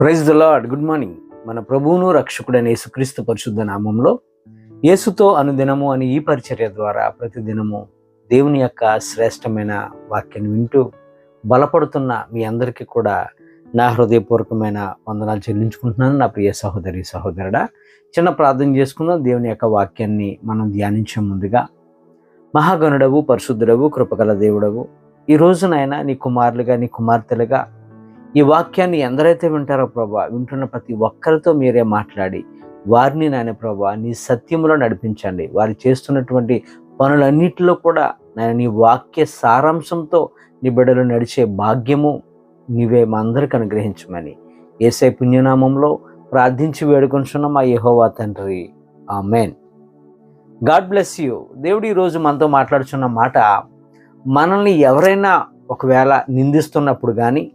Praise the Lord good morning మన ప్రభువును రక్షకుడైన యేసుక్రీస్తు పరిశుద్ధ నామంలో యేసుతో అనుదినము అని ఈ పరిచర్య ద్వారా ప్రతిదినము దేవుని యొక్క శ్రేష్టమైన వాక్యాన్ని వింటూ బలపడుతున్న మీ అందరికీ కూడా నా హృదయపూర్వకమైన వందనాలు చెల్లించుకుంటున్నాను. నా ప్రియ సహోదరి సహోదరుడా చిన్న ప్రార్థన చేసుకుందాం. దేవుని యొక్క వాక్యాన్ని మనం ధ్యానించే ముందుగా మహాగణుడవు పరిశుద్ధుడవు కృపగల దేవుడవు. ఈ రోజునైనా నీ కుమారులుగా నీ కుమార్తెలుగా ఈ వాక్యాన్ని ఎందరైతే వింటారో ప్రభా వింటున్న ప్రతి ఒక్కరితో మీరే మాట్లాడి వారిని నాయన ప్రభా నీ సత్యములో నడిపించండి. వారు చేస్తున్నటువంటి పనులన్నిటిలో కూడా నేను నీ వాక్య సారాంశంతో నీ బిడ్డలు నడిచే భాగ్యము నీవే మా అందరికి అనుగ్రహించమని ఏసై పుణ్యనామంలో ప్రార్థించి వేడుకొంచున్న మా యహోవా తండ్రి. ఆ మెయిన్ గాడ్ బ్లెస్ యూ. దేవుడు ఈరోజు మనతో మాట్లాడుచున్న మాట మనల్ని ఎవరైనా ఒకవేళ నిందిస్తున్నప్పుడు కానీ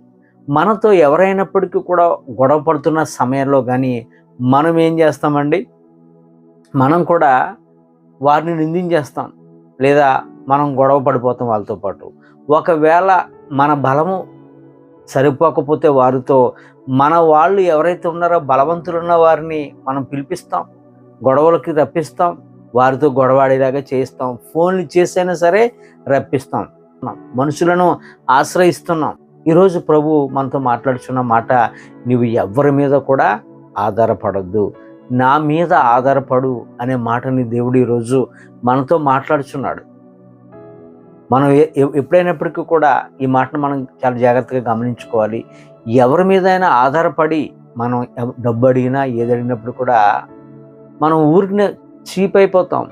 మనతో ఎవరైనప్పటికీ కూడా గొడవ పడుతున్న సమయంలో కానీ మనం ఏం చేస్తామండి? మనం కూడా వారిని నిందించేస్తాం. లేదా మనం గొడవ పడిపోతాం వాళ్ళతో పాటు. ఒకవేళ మన బలము సరిపోకపోతే వారితో మన వాళ్ళు ఎవరైతే ఉన్నారో బలవంతులు ఉన్న వారిని మనం పిలిపిస్తాం. గొడవలకి రప్పిస్తాం. వారితో గొడవాడేలాగా చేయిస్తాం. ఫోన్లు చేసైనా సరే రప్పిస్తాం. మనుషులను ఆశ్రయిస్తున్నాం. ఈరోజు ప్రభు మనతో మాట్లాడుచున్న మాట నువ్వు ఎవరి మీద కూడా ఆధారపడద్దు. నా మీద ఆధారపడు అనే మాటని దేవుడు ఈరోజు మనతో మాట్లాడుచున్నాడు. మనం ఎప్పుడైనప్పటికీ కూడా ఈ మాటను మనం చాలా జాగ్రత్తగా గమనించుకోవాలి. ఎవరి మీదైనా ఆధారపడి మనం డబ్బు అడిగినా ఏది అడిగినప్పుడు కూడా మనం ఊరికి చీప్ అయిపోతాం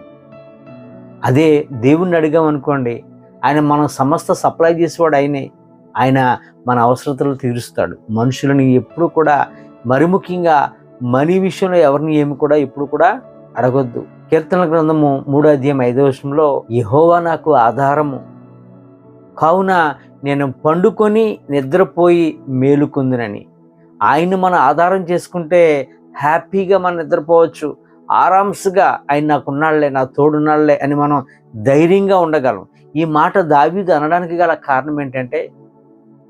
అదే దేవుణ్ణి అడిగామనుకోండి ఆయన మనం సమస్త సప్లై చేసేవాడు ఆయనే. ఆయన మన అవసరతలు తీరుస్తాడు. మనుషులని ఎప్పుడు కూడా మరి ముఖ్యంగా మనీ విషయంలో ఎవరిని ఏమి కూడా ఎప్పుడు కూడా అడగొద్దు. కీర్తన గ్రంథము మూడో అధ్యాయం ఐదో విషయంలో యహోవా నాకు ఆధారము. కావున నేను పండుకొని నిద్రపోయి మేలుకుందినని ఆయన మన ఆధారం చేసుకుంటే హ్యాపీగా మనం నిద్రపోవచ్చు. ఆరామ్స్గా ఆయన నాకున్నాళ్ళే నా తోడున్నాళ్ళే అని మనం ధైర్యంగా ఉండగలం. ఈ మాట దావీదు అనడానికి గల కారణం ఏంటంటే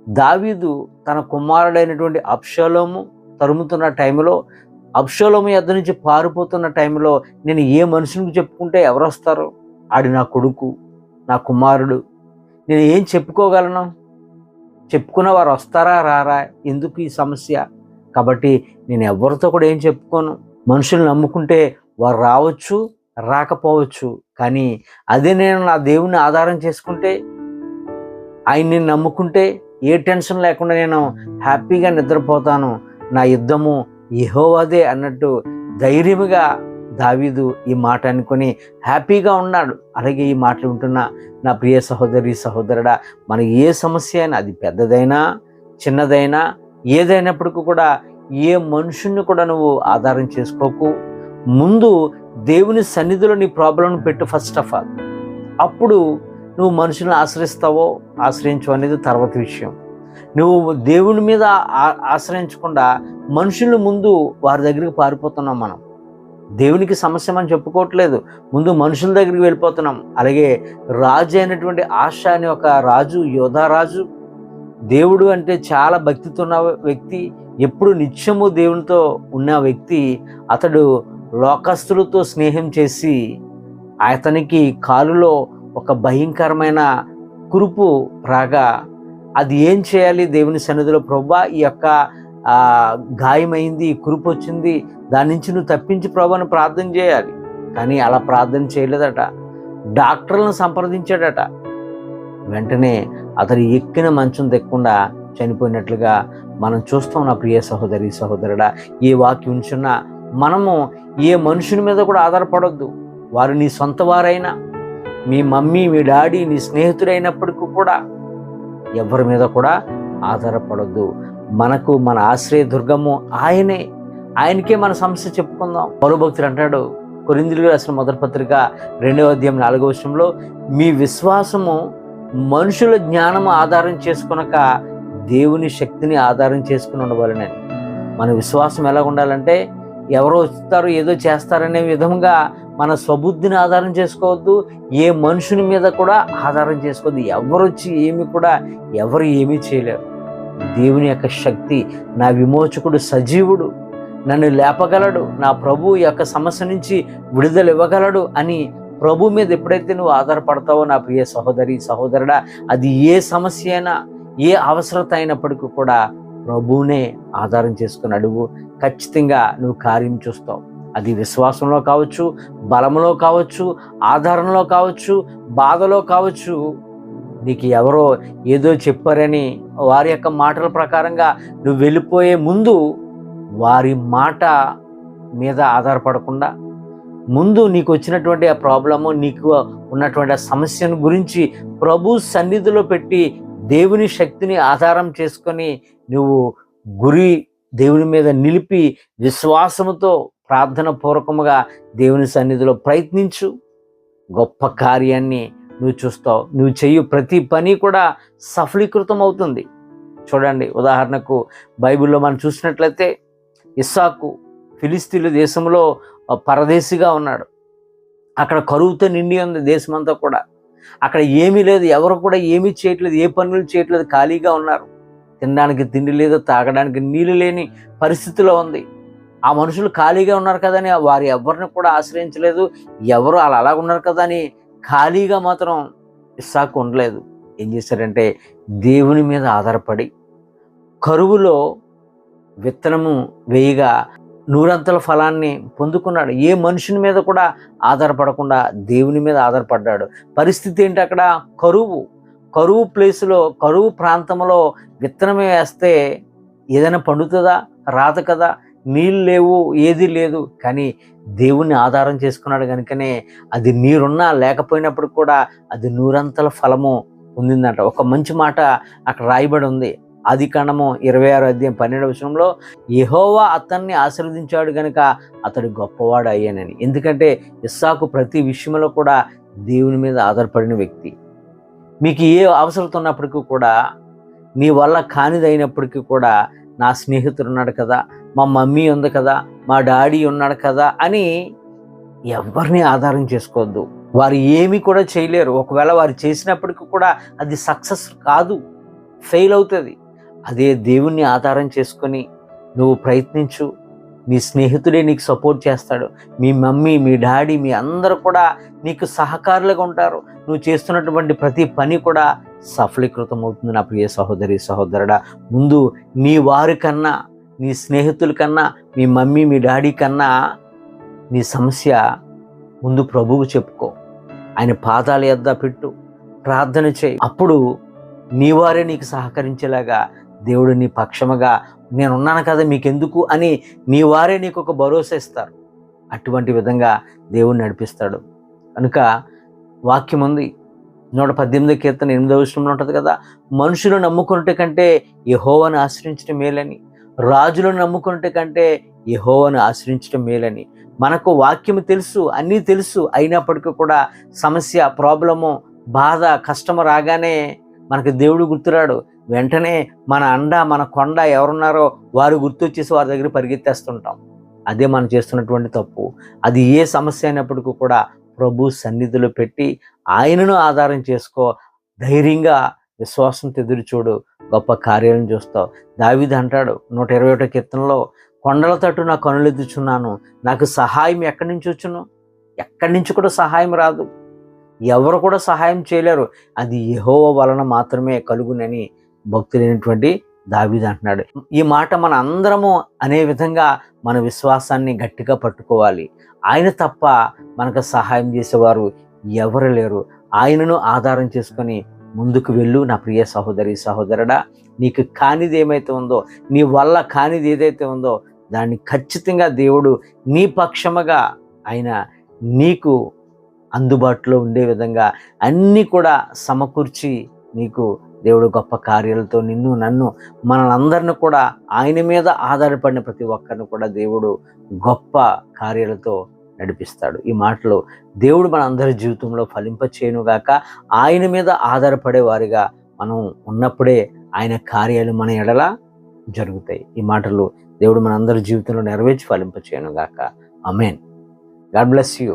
దావీదు తన కుమారుడైనటువంటి అప్షలోము తరుముతున్న టైంలో అప్షలోము ఎద్ద నుంచి పారిపోతున్న టైంలో నేను ఏ మనుషునికి చెప్పుకుంటే ఎవరు వస్తారు ఆడి నా కొడుకు నా కుమారుడు. నేను ఏం చెప్పుకోగలను? చెప్పుకున్న వారు వస్తారా రారా? ఎందుకు ఈ సమస్య? కాబట్టి నేను ఎవరితో కూడా ఏం చెప్పుకోను? మనుషులు నమ్ముకుంటే వారు రావచ్చు రాకపోవచ్చు. కానీ అదే నేను నా దేవుని ఆధారం చేసుకుంటే ఆయన్ని నమ్ముకుంటే ఏ టెన్షన్ లేకుండా నేను హ్యాపీగా నిద్రపోతాను. నా యుద్ధము యెహోవాదే అన్నట్టు ధైర్యముగా దావీదు ఈ మాట అనుకొని హ్యాపీగా ఉన్నాడు. అలాగే ఈ మాటలు వింటున్న నా ప్రియ సహోదరి సహోదరుడా మన ఏ సమస్య అయినా అది పెద్దదైనా చిన్నదైనా ఏదైనప్పటికీ కూడా ఏ మనుషుని కూడా నువ్వు ఆధారం చేసుకోకు. ముందు దేవుని సన్నిధిలో నీ ప్రాబ్లం పెట్టు ఫస్ట్ ఆఫ్ ఆల్ అప్పుడు నువ్వు మనుషులను ఆశ్రయిస్తావో ఆశ్రయించు అనేది తర్వాత విషయం. నువ్వు దేవుని మీద ఆ- ఆశ్రయించకుండా మనుషుల ముందు వారి దగ్గరికి పారిపోతున్నాం మనం. దేవునికి సమస్య మనం చెప్పుకోవట్లేదు. ముందు మనుషుల దగ్గరికి వెళ్ళిపోతున్నాం. అలాగే రాజు అయినటువంటి ఆశ అనే ఒక రాజు యోధారాజు దేవుడు అంటే చాలా భక్తితో ఉన్న వ్యక్తి ఎప్పుడు నిత్యము దేవునితో ఉన్న వ్యక్తి అతడు లోకస్తులతో స్నేహం చేసి అతనికి కాలులో ఒక భయంకరమైన కురుపు రాగా అది ఏం చేయాలి దేవుని సన్నిధిలో ప్రభా ఈ యొక్క గాయమైంది ఈ కురుపు వచ్చింది దాని నుంచి నువ్వు తప్పించి ప్రభాని ప్రార్థన చేయాలి. కానీ అలా ప్రార్థన చేయలేదట. డాక్టర్లను సంప్రదించాడట. వెంటనే అతడు ఎక్కిన మంచం తెక్కకుండా చనిపోయినట్లుగా మనం చూస్తాం నా ప్రియ సహోదరి సహోదరుడా ఏ వాక్యం ఉంచున్న మనము ఏ మనుషుని మీద కూడా ఆధారపడొద్దు. వారు నీ సొంత వారైనా. మీ మమ్మీ మీ డాడీ నీ స్నేహితుడైనప్పటికీ కూడా ఎవరి మీద కూడా ఆధారపడద్దు. మనకు మన ఆశ్రయ దుర్గము ఆయనే. ఆయనకే మన సమస్య చెప్పుకుందాం. పౌరభక్తులు అంటాడు కొరిందులు రాసిన మొదటి పత్రిక రెండవ అధ్యాయం నాలుగవ విషయంలో మీ విశ్వాసము మనుషుల జ్ఞానము ఆధారం చేసుకునక దేవుని శక్తిని ఆధారం చేసుకుని ఉండవలనని. మన విశ్వాసం ఎలా ఉండాలంటే ఎవరో వస్తారు ఏదో చేస్తారనే విధంగా మన స్వబుద్ధిని ఆధారం చేసుకోవద్దు ఏ మనుషుని మీద కూడా ఆధారం చేసుకోవద్దు. ఎవరొచ్చి వచ్చి ఏమి కూడా ఎవరు ఏమీ చేయలేరు. దేవుని యొక్క శక్తి నా విమోచకుడు సజీవుడు నన్ను లేపగలడు నా ప్రభు యొక్క సమస్య నుంచి విడుదల ఇవ్వగలడు అని ప్రభు మీద ఎప్పుడైతే నువ్వు ఆధారపడతావో నా ప్రియ సహోదరి సహోదరుడా అది ఏ సమస్య అయినా ఏ అవసరత అయినప్పటికీ కూడా ప్రభువునే ఆధారం చేసుకుని అడుగు. ఖచ్చితంగా నువ్వు కార్యం చూస్తావు. అది విశ్వాసంలో కావచ్చు బలంలో కావచ్చు ఆధారంలో కావచ్చు బాధలో కావచ్చు నీకు ఎవరో ఏదో చెప్పారని వారి యొక్క మాటల ప్రకారంగా నువ్వు వెళ్ళిపోయే ముందు వారి మాట మీద ఆధారపడకుండా ముందు నీకు వచ్చినటువంటి ఆ ప్రాబ్లము నీకు ఉన్నటువంటి ఆ సమస్యను గురించి ప్రభు సన్నిధిలో పెట్టి దేవుని శక్తిని ఆధారం చేసుకొని నువ్వు గురి దేవుని మీద నిలిపి విశ్వాసముతో ప్రార్థన పూర్వకముగా దేవుని సన్నిధిలో ప్రయత్నించు. గొప్ప కార్యాన్ని నువ్వు చూస్తావు. నువ్వు చెయ్యి ప్రతి పని కూడా సఫలీకృతం అవుతుంది చూడండి ఉదాహరణకు బైబిల్లో మనం చూసినట్లయితే ఇస్సాకు ఫిలిస్తీన్ల దేశంలో పరదేశిగా ఉన్నాడు. అక్కడ కరువుతో నిండి ఉంది దేశమంతా కూడా. అక్కడ ఏమీ లేదు ఎవరు కూడా ఏమీ చేయట్లేదు ఏ పనులు చేయట్లేదు ఖాళీగా ఉన్నారు. తినడానికి తిండి లేదు తాగడానికి నీళ్ళు లేని పరిస్థితిలో ఉంది. ఆ మనుషులు ఖాళీగా ఉన్నారు కదని వారు ఎవరిని కూడా ఆశ్రయించలేదు. ఎవరు అలా అలాగ ఉన్నారు కదా అని ఖాళీగా మాత్రం ఇస్సాకు ఉండలేదు. ఏం చేశారంటే దేవుని మీద ఆధారపడి కరువులో విత్తనము వేయగా నూరంతల ఫలాన్ని పొందుకున్నాడు. ఏ మనుషుని మీద కూడా ఆధారపడకుండా దేవుని మీద ఆధారపడ్డాడు. పరిస్థితి ఏంటి అక్కడ? కరువు. కరువు ప్లేస్లో కరువు ప్రాంతంలో విత్తనం వేస్తే ఏదైనా పండుతుందా? రాదు కదా? నీళ్ళు లేవు ఏది లేదు. కానీ దేవుణ్ణి ఆధారం చేసుకున్నాడు కనుకనే అది నీరున్నా లేకపోయినప్పుడు కూడా అది నూరంతల ఫలము పొందిందంట. ఒక మంచి మాట అక్కడ రాయబడి ఉంది. ఆది కాండము ఇరవై ఆరు అధ్యాయం పన్నెండు విషయంలో యహోవా అతన్ని ఆశీర్వదించాడు గనుక అతడు గొప్పవాడు అయ్యానని. ఎందుకంటే ఇస్సాకు ప్రతి విషయంలో కూడా దేవుని మీద ఆధారపడిన వ్యక్తి. మీకు ఏ అవసరం ఉన్నప్పటికీ కూడా నీ వల్ల కానిదైనప్పటికీ కూడా నా స్నేహితుడు ఉన్నాడు కదా మా మమ్మీ ఉంది కదా మా డాడీ ఉన్నాడు కదా అని ఎవరిని ఆధారం చేసుకోవద్దు. వారు ఏమీ కూడా చేయలేరు. ఒకవేళ వారు చేసినప్పటికీ కూడా అది సక్సెస్ కాదు ఫెయిల్ అవుతుంది. అదే దేవుణ్ణి ఆధారం చేసుకొని నువ్వు ప్రయత్నించు. నీ స్నేహితుడే నీకు సపోర్ట్ చేస్తాడు. మీ మమ్మీ మీ డాడీ మీ అందరూ కూడా నీకు సహకారులుగా ఉంటారు. నువ్వు చేస్తున్నటువంటి ప్రతి పని కూడా సఫలీకృతం అవుతుంది నా ప్రియ సహోదరి సహోదరుడా. ముందు నీ వారి కన్నా నీ స్నేహితుల కన్నా మీ మమ్మీ మీ డాడీ కన్నా నీ సమస్య ముందు ప్రభువు చెప్పుకో. ఆయన పాదాల ఎద్దా పెట్టు. ప్రార్థన చేయి. అప్పుడు నీ వారే నీకు సహకరించేలాగా దేవుడు నీ పక్షముగా నేనున్నాను కదా మీకెందుకు అని నీ వారే నీకు ఒక భరోసా ఇస్తారు. అటువంటి విధంగా దేవుడు నడిపిస్తాడు. కనుక వాక్యం ఉంది. నూట పద్దెనిమిది కీర్తన ఎనిమిదవ విషయంలో ఉంటుంది కదా మనుషులు నమ్ముకున్నట్టు కంటే యహోవను ఆశ్రయించడం మేలని. రాజులను నమ్ముకున్నట్టు కంటే యహోవను ఆశ్రయించడం మేలని. మనకు వాక్యం తెలుసు అన్నీ తెలుసు. అయినప్పటికీ కూడా సమస్య ప్రాబ్లము బాధ కష్టము రాగానే మనకు దేవుడు గుర్తురాడు. వెంటనే మన అండ మన కొండ ఎవరున్నారో వారు గుర్తొచ్చేసి వారి దగ్గర పరిగెత్తేస్తుంటాం. అదే మనం చేస్తున్నటువంటి తప్పు. అది ఏ సమస్య అయినప్పటికీ కూడా ప్రభు సన్నిధిలో పెట్టి ఆయనను ఆధారం చేసుకో ధైర్యంగా విశ్వాసంతో ఎదురు చూడు గొప్ప కార్యాలను చూస్తావు. దావిది అంటాడు నూట ఇరవై ఒకటో కీర్తనలో కొండల తట్టు నా కనులెద్దుచున్నాను నాకు సహాయం ఎక్కడి నుంచి వచ్చును? ఎక్కడి నుంచి కూడా సహాయం రాదు. ఎవరు కూడా సహాయం చేయలేరు. అది యహోవ వలన మాత్రమే కలుగునని భక్తులైనటువంటి దావీదు అంటున్నాడు. ఈ మాట మన అందరము అనే విధంగా మన విశ్వాసాన్ని గట్టిగా పట్టుకోవాలి. ఆయన తప్ప మనకు సహాయం చేసేవారు ఎవరు లేరు. ఆయనను ఆధారం చేసుకొని ముందుకు వెళ్ళు నా ప్రియ సహోదరి సహోదరుడా. నీకు కానిది ఏమైతే ఉందో నీ వల్ల కానిది ఏదైతే ఉందో దాన్ని ఖచ్చితంగా దేవుడు నీ పక్షముగా ఆయన నీకు అందుబాటులో ఉండే విధంగా అన్నీ కూడా సమకూర్చి నీకు దేవుడు గొప్ప కార్యాలతో నిన్ను నన్ను మనందరిని కూడా ఆయన మీద ఆధారపడిన ప్రతి ఒక్కరిని కూడా దేవుడు గొప్ప కార్యాలతో నడిపిస్తాడు. ఈ మాటలు దేవుడు మన అందరి జీవితంలో ఫలింపచేయనుగాక ఆయన మీద ఆధారపడే వారిగా మనం ఉన్నప్పుడే ఆయన కార్యాలు మన ఎడల జరుగుతాయి. ఈ మాటలు దేవుడు మన అందరి జీవితంలో నెరవేర్చి ఫలింపచేయనుగాక. Amen God bless you.